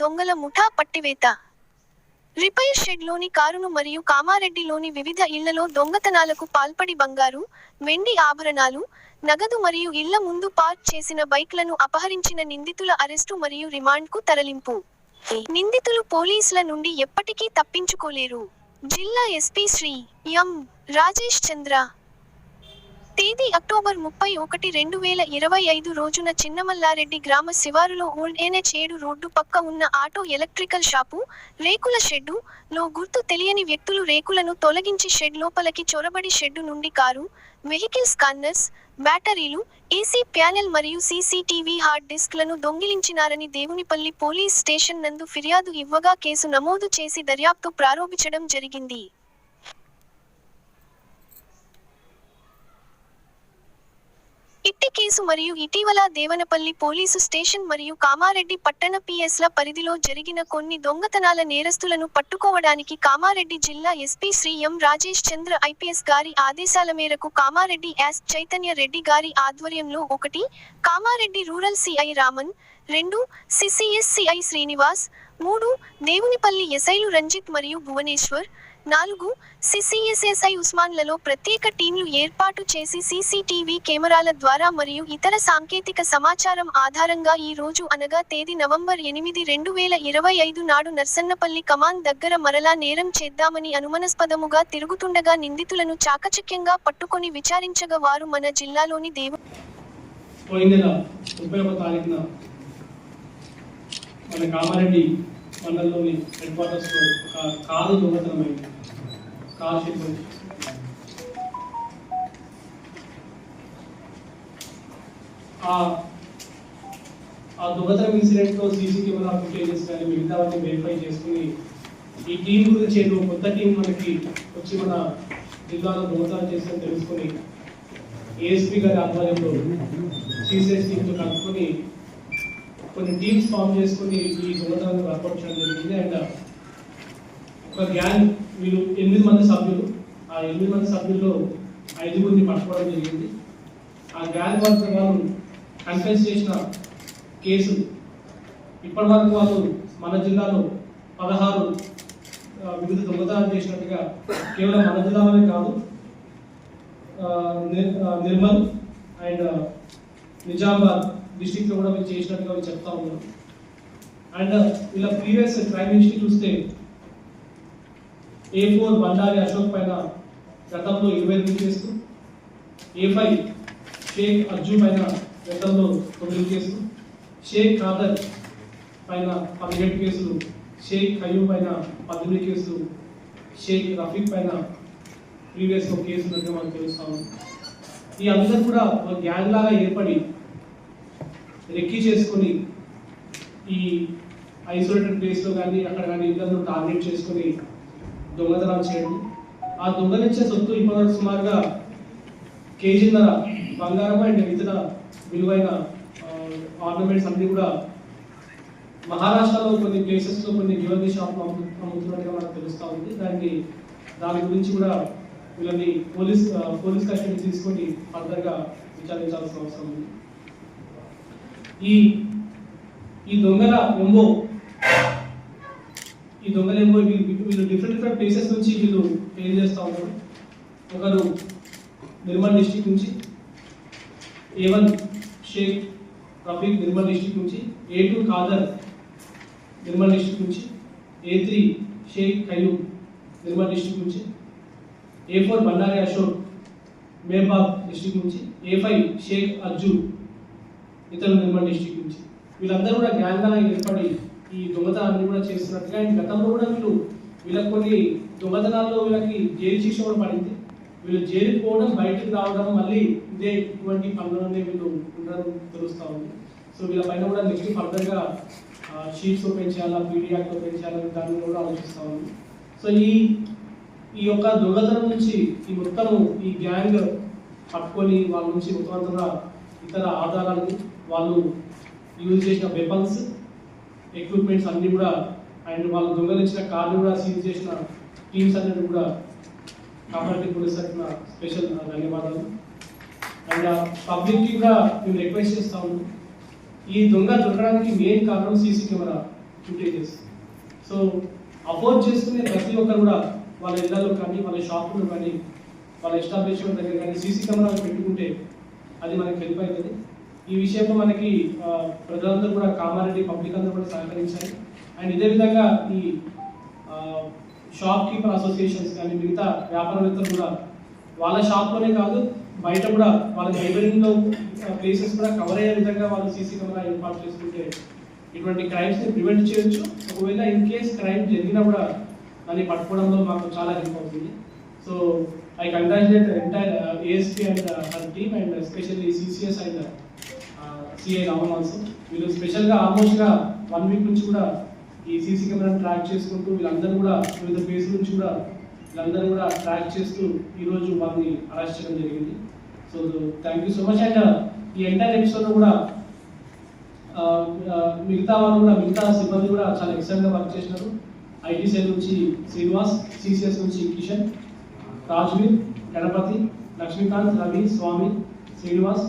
దొంగల ముఠా పట్టివేత. రిపైర్ షెడ్లోని కారును మరియు కామారెడ్డిలోని వివిధ ఇళ్ళలో దొంగతనాలకు పాల్పడి బంగారు వెండి ఆభరణాలు నగదు మరియు ఇళ్ళ ముందు పార్క్ చేసిన బైక్లను అపహరించిన నిందితుల అరెస్టు మరియు రిమాండ్కు తరలింపు. నిందితులు పోలీసుల నుండి ఎప్పటికీ తప్పించుకోలేరు. జిల్లా ఎస్పీ శ్రీ ఎం రాజేష్ చంద్ర. తేదీ అక్టోబర్ ముప్పై ఒకటి రెండు వేల ఇరవై ఐదు రోజున చిన్నమల్లారెడ్డి గ్రామ శివారులో ఓల్డ్ ఎన్హెచ్ ఏడు రోడ్డు పక్క ఉన్న ఆటో ఎలక్ట్రికల్ షాపు రేకుల షెడ్డు లో గుర్తు తెలియని వ్యక్తులు రేకులను తొలగించి షెడ్ లోపలికి చొరబడి షెడ్డు నుండి కారు వెహికల్ స్కాన్నర్స్ బ్యాటరీలు ఏసీ ప్యానెల్ మరియు సీసీటీవీ హార్డ్ డిస్క్లను దొంగిలించినారని దేవునిపల్లి పోలీస్ స్టేషన్ నందు ఫిర్యాదు ఇవ్వగా కేసు నమోదు చేసి దర్యాప్తు ప్రారంభించడం జరిగింది. ఇట్టి కేసు మరియు ఇటీవల దేవనపల్లి పోలీసు స్టేషన్ మరియు కామారెడ్డి పట్టణ పిఎస్ల పరిధిలో జరిగిన కొన్ని దొంగతనాల నేరస్తులను పట్టుకోవడానికి కామారెడ్డి జిల్లా SP Shri M Rajesh Chandra IPS గారి ఆదేశాల మేరకు కామారెడ్డి యాస్ చైతన్య రెడ్డి గారి ఆధ్వర్యంలో ఒకటి కామారెడ్డి రూరల్ సిఐ రామన్ రెండు సిసిఎస్సిఐ శ్రీనివాస్ మూడు దేవునిపల్లి ఎస్ఐలు రంజిత్ మరియు భువనేశ్వర్ నాలుగు సిసిఎస్ఎస్ఐ ఉస్మాన్లలో ప్రత్యేక టీంలు ఏర్పాటు చేసి సీసీటీవీ కెమెరాల ద్వారా మరియు ఇతర సాంకేతిక సమాచారం ఆధారంగా ఈ రోజు అనగా తేదీ నవంబర్ ఎనిమిది రెండు వేల ఇరవై ఐదు నాడు నర్సన్నపల్లి కమాన్ దగ్గర మరలా నేరం చేద్దామని అనుమానాస్పదముగా తిరుగుతుండగా నిందితులను చాకచక్యంగా పట్టుకొని విచారించగా వారు మన జిల్లాలోని దేవ మన కామారెడ్డి మండలంలోని హెడ్ క్వార్టర్స్లో ఒక కారు దొంగతనమైంది కారు షెడ్ నుంచి. ఆ ఆ దొంగతనం ఇన్సిడెంట్లో సీసీ కెమెరా ఫుటేజెస్ కానీ మిగతావన్నీ వెరిఫై చేసుకుని ఈ టీం గురించి ఏదో కొత్త టీం మనకి వచ్చి మన జిల్లాలో దొంగతనం చేసిన తెలుసుకొని ఏఎస్పీ గారి ఆధ్వర్యంలో సిసిఎస్ టీంతో కలుపుకొని కొన్ని టీమ్స్ ఫామ్ చేసుకొని ఈ దొంగతనాన్ని వర్కౌట్ చేయడం జరిగింది. అండ్ uh, ఒక గ్యాంగ్ వీళ్ళు ఎనిమిది మంది సభ్యులు. ఆ ఎనిమిది మంది సభ్యుల్లో ఐదుగురిని పట్టుకోవడం జరిగింది. ఆ గ్యాంగ్ వర్క్ వాళ్ళు కన్ఫెన్స్ చేసిన కేసులు ఇప్పటి వరకు వాళ్ళు మన జిల్లాలో పదహారు uh, వివిధ దొంగతనాలు చేసినట్టుగా కేవలం మన జిల్లాలోనే కాదు uh, నిర్మల్ అండ్ నిజామాబాద్ డిస్టిక్లో కూడా మీరు చేసినట్టుగా వీళ్ళు చెప్తా ఉన్నారు. అండ్ uh, ఇలా ప్రీవియస్ క్రైమ్ హిస్టరీ చూస్తే ఏ ఫోర్ బండారి అశోక్ పైన గతంలో ఇరవై ఎనిమిది కేసులు ఏ ఫైవ్ షేక్ అర్జున్ పైన గతంలో తొమ్మిది కేసులు షేక్ ఖాదర్ పైన పదిహేడు కేసులు షేక్ ఖయ్యూ పైన పద్దెనిమిది కేసులు షేక్ రఫీక్ పైన ప్రీవియస్ ఒక కేసు ఉన్నట్టుగా మనకు తెలుస్తాము ఈ అందరూ కూడా ఒక గ్యాంగ్ లాగా ఏర్పడి రెక్కీ చేసుకొని ఈ ఐసోలేటెడ్ ప్లేస్లో కానీ అక్కడ కానీ ఇంట్లో టార్గెట్ చేసుకొని దొంగతనాలు చేయడం. ఆ దొంగలించే సొత్తు ఇప్పటివరకు సుమారుగా కేజీన్నర బంగారం అండ్ ఇతర విలువైన ఆర్నమెంట్స్ అన్ని కూడా మహారాష్ట్రలో కొన్ని ప్లేసెస్లో కొన్ని జ్యువెలరీ షాప్లు అమ్ముతున్నట్టుగా మనకు తెలుస్తూ ఉంది. దానికి దాని గురించి కూడా వీళ్ళని పోలీస్ పోలీస్ కస్టడీ తీసుకొని ఫర్దర్గా విచారించాల్సిన అవసరం ఉంది. ఈ ఈ దొంగల ఎంబో ఈ దొంగల ఎంబో వీళ్ళు వీళ్ళు డిఫరెంట్ డిఫరెంట్ ప్లేసెస్ నుంచి వీళ్ళు ఏం చేస్తూ ఉన్నారు? ఒకరు నిర్మల్ డిస్టిక్ నుంచి A one Shaik Rafiq Nirmal district నుంచి A two Khader Nirmal district నుంచి A three Shaik Khayyum Nirmal district నుంచి ఏ ఫోర్ బండారి అశోక్ మేబాబ్ డిస్టిక్ నుంచి ఏ ఫైవ్ షేక్ అర్జున్ ఇతరులు నిర్మల్ డిస్టిక్ నుంచి. వీళ్ళందరూ కూడా గ్యాంగ్గా ఏర్పడి ఈ దొంగతనాన్ని కూడా చేస్తున్నట్టుగా అండ్ గతంలో కూడా వీళ్ళు వీళ్ళకి కొన్ని దొంగతనాల్లో వీళ్ళకి జైలు శిక్ష కూడా పడింది. వీళ్ళు జైలుకి పోవడం బయటకు రావడం మళ్ళీ ఇదే ఇటువంటి పనులనే వీళ్ళు ఉండడం తెలుస్తూ ఉంది. సో వీళ్ళ పైన కూడా నెక్స్ట్ ఫర్దర్గా షీట్స్ ఓపెన్ చేయాలా పీడియాక్ట్ ఓపెన్ చేయాలని దాని కూడా ఆలోచిస్తూ ఉంది. సో ఈ ఈ యొక్క దొంగతనం నుంచి ఈ మొత్తం ఈ గ్యాంగ్ పట్టుకొని వాళ్ళ నుంచి మొత్తం కూడా ఇతర ఆధారాలు వాళ్ళు యూజ్ చేసిన వెపన్స్ ఎక్విప్మెంట్స్ అన్నీ కూడా అండ్ వాళ్ళు దొంగలించిన కార్లు కూడా సీజ్ చేసిన టీమ్స్ అనేది కూడా కామారెడ్డి పోలీస్ తరఫున స్పెషల్ ధన్యవాదాలు. అండ్ పబ్లిక్ కూడా మేము రిక్వెస్ట్ చేస్తా ఈ దొంగ దొరకడానికి మెయిన్ కారణం CC camera footages so afford చేసుకునే ప్రతి ఒక్కరు కూడా వాళ్ళ ఇళ్ళలో కానీ వాళ్ళ షాపులో కానీ వాళ్ళ ఎస్టాబ్లిష్మెంట్ దగ్గర కానీ సీసీ కెమెరాలు పెట్టుకుంటే అది మనకి హెల్ప్ అవుతుంది. ఈ విషయంలో మనకి ప్రజలందరూ కూడా కామారెడ్డి పబ్లిక్ అందరూ కూడా సహకరించాలి. అండ్ ఇదే విధంగా ఈ షాప్ కీపర్ అసోసియేషన్స్ కానీ మిగతా వ్యాపారవేత్తలు కూడా వాళ్ళ షాప్లోనే కాదు బయట కూడా వాళ్ళ లైబ్రరీలో ప్లేసెస్ కూడా కవర్ అయ్యే విధంగా వాళ్ళు సీసీ కెమెరా ఏర్పాటు చేసుకుంటే ఇటువంటి క్రైమ్స్ని ప్రివెంట్ చేయొచ్చు. ఒకవేళ ఇన్ కేస్ క్రైమ్ జరిగినా కూడా దాన్ని పట్టుకోవడంలో మాకు చాలా హెల్ప్ అవుతుంది. So I congratulate entire ASP and her team and especially CCS and CI Raman also వీళ్ళు స్పెషల్గా ఆల్మోస్ట్గా వన్ వీక్ నుంచి కూడా ఈ సీసీ కెమెరాని ట్రాక్ చేసుకుంటూ వీళ్ళందరూ కూడా వివిధ ప్లేస్ నుంచి కూడా వీళ్ళందరూ కూడా ట్రాక్ చేస్తూ ఈరోజు వారిని అరెస్ట్ చేయడం జరిగింది. So thank you so much and ఈ ఎంటైర్ ఎపిసోడ్ కూడా uh, uh, మిగతా వాళ్ళు కూడా మిగతా సిబ్బంది కూడా చాలా ఎక్సలెంట్గా వర్క్ చేసినారు. ఐటీ సెల్ నుంచి శ్రీనివాస్ సిసిఎస్ నుంచి కిషన్ రాజ్వీర్ గణపతి లక్ష్మీకాంత్ రవి స్వామి శ్రీనివాస్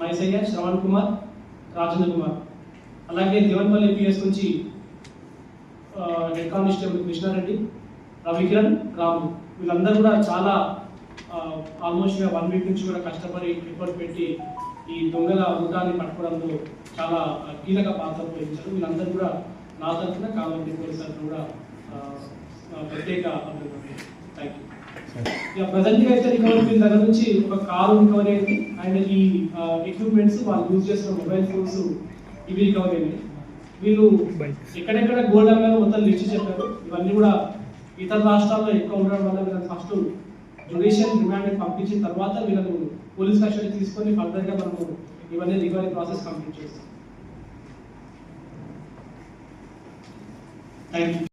మైసయ్య శ్రవణ్ కుమార్ రాజేంద్ర కుమార్. అలాగే దేవన్పల్లి పిఎస్ నుంచి హెడ్ కానిస్టేబుల్ కృష్ణారెడ్డి రవికిరణ్ రాము. వీళ్ళందరూ కూడా చాలా ఆల్మోస్ట్ వన్ వీక్ నుంచి కూడా కష్టపడి ఎఫర్ట్ పెట్టి ఈ దొంగల ముఠాన్ని పట్టుకోవడంలో చాలా కీలక పాత్ర పోషించారు. వీళ్ళందరూ కూడా నా తరఫున కావాలి పోలీస్ కూడా ప్రత్యేక థ్యాంక్ ప్రజెంట్గా అయితే రికవరీ వీళ్ళ దగ్గర నుంచి ఒక కారు రికవరీ అయింది. అండ్ ఈ ఎక్విప్మెంట్స్ వాళ్ళు యూజ్ చేస్తున్న మొబైల్ ఫోన్స్ ఇవి రికవరీ అయింది వీళ్ళు ఎక్కడెక్కడ గోల్డ్ అమ్మారు మొత్తం లిస్ట్ చెప్పారు. ఇవన్నీ కూడా ఇతర రాష్ట్రాల్లో ఎక్కువ ఉండడం వల్ల వీళ్ళని ఫస్ట్ జుడిషియల్ రిమాండ్ పంపించిన తర్వాత వీళ్ళను పోలీస్ కస్టడీ తీసుకొని ఫర్దర్గా మనము ఇవన్నీ రికవరీ ప్రాసెస్ కంప్లీట్ చేస్తాం. Thank you